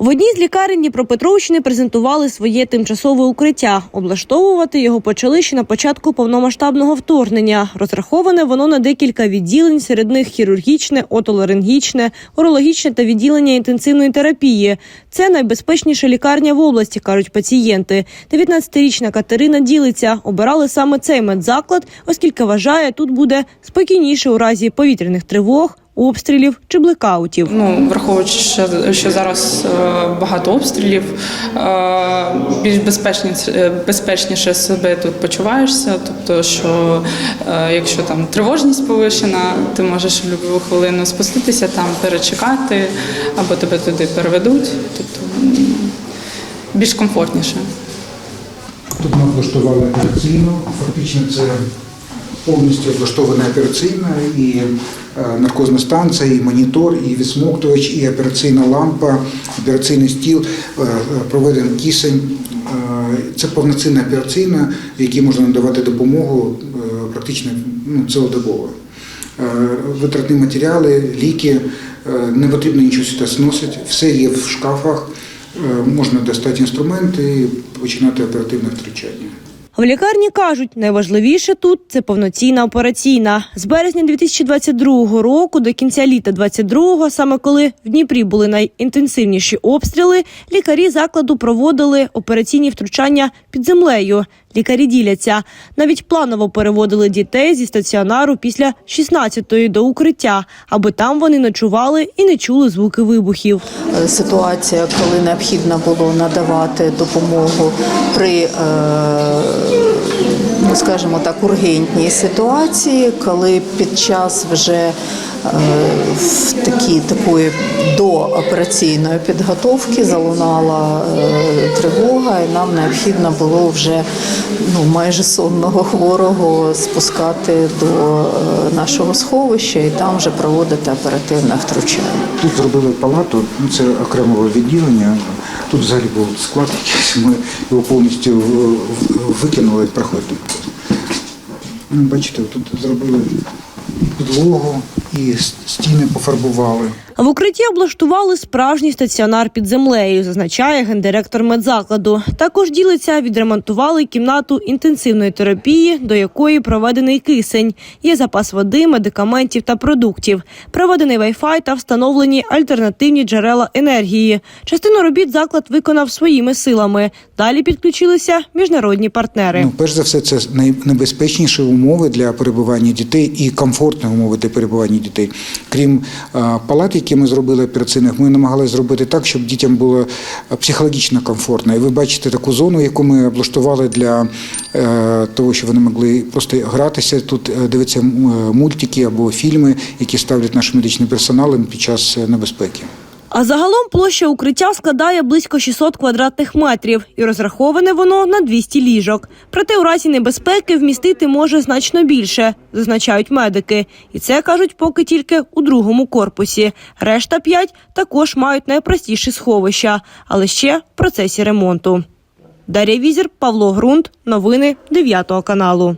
В одній з лікарень Дніпропетровщини презентували своє тимчасове укриття. Облаштовувати його почали ще на початку повномасштабного вторгнення. Розраховане воно на декілька відділень, серед них хірургічне, отоларингічне, урологічне та відділення інтенсивної терапії. Це найбезпечніша лікарня в області, кажуть пацієнти. 19-річна Катерина ділиться. Обирали саме цей медзаклад, оскільки вважає, тут буде спокійніше у разі повітряних тривог, обстрілів чи блекаутів. Ну, враховуючи, що, що зараз е, багато обстрілів, е, більш безпечніше, безпечніше себе тут почуваєшся. Тобто, що е, якщо там тривожність повишена, ти можеш в будь-яку хвилину спуститися, там перечекати, або тебе туди переведуть. Тобто більш комфортніше. Тут ми облаштували операційну, фактично це повністю облаштована операційна і е, наркозна станція, і монітор, і відсмоктувач, і операційна лампа, операційний стіл, е, е, проведений кисень. Це повноцінна операційна, якій можна надавати допомогу практично ну, цілодобово. Витратні матеріали, ліки, не потрібно нічого сюди зносити, все є в шкафах, можна достати інструменти і починати оперативне втручання. В лікарні кажуть, найважливіше тут це повноцінна операційна. З березня 2022 року до кінця літа 22-го, саме коли в Дніпрі були найінтенсивніші обстріли, лікарі закладу проводили операційні втручання під землею. Лікарі діляться. Навіть планово переводили дітей зі стаціонару після 16-ї до укриття, аби там вони ночували і не чули звуки вибухів. Е, ситуація, коли необхідно було надавати допомогу при, е, ну, скажімо так, ургентній ситуації, коли під час вже е, в такій такої доопераційної підготовки залунала е, тривога, і нам необхідно було вже ну, майже сонного хворого спускати до е, нашого сховища і там вже проводити оперативне втручання. Тут зробили палату, це окремого відділення. Тут взагалі був склад ми його повністю в- викинули, проходьте. Ну, Бачите, тут зробили підлогу і стіни пофарбували. В укритті облаштували справжній стаціонар під землею, зазначає гендиректор медзакладу. Також ділиться, відремонтували кімнату інтенсивної терапії, до якої проведений кисень. Є запас води, медикаментів та продуктів. Проведений Wi-Fi та встановлені альтернативні джерела енергії. Частину робіт заклад виконав своїми силами. Далі підключилися міжнародні партнери. Ну, перш за все, це найнебезпечніші умови для перебування дітей і комфортні умови для перебування дітей. Крім палат, які ми зробили операційних, ми намагалися зробити так, щоб дітям було психологічно комфортно. І ви бачите таку зону, яку ми облаштували для е, того, щоб вони могли просто гратися. Тут е, дивитися е, мультики або фільми, які ставлять наш медичний персонал під час е, небезпеки. А загалом площа укриття складає близько 600 квадратних метрів і розраховане воно на 200 ліжок. Проте у разі небезпеки вмістити може значно більше, зазначають медики. І це кажуть поки тільки у другому корпусі. Решта п'ять також мають найпростіші сховища, але ще в процесі ремонту. Дар'я Візір, Павло Грунт. Новини 9 каналу.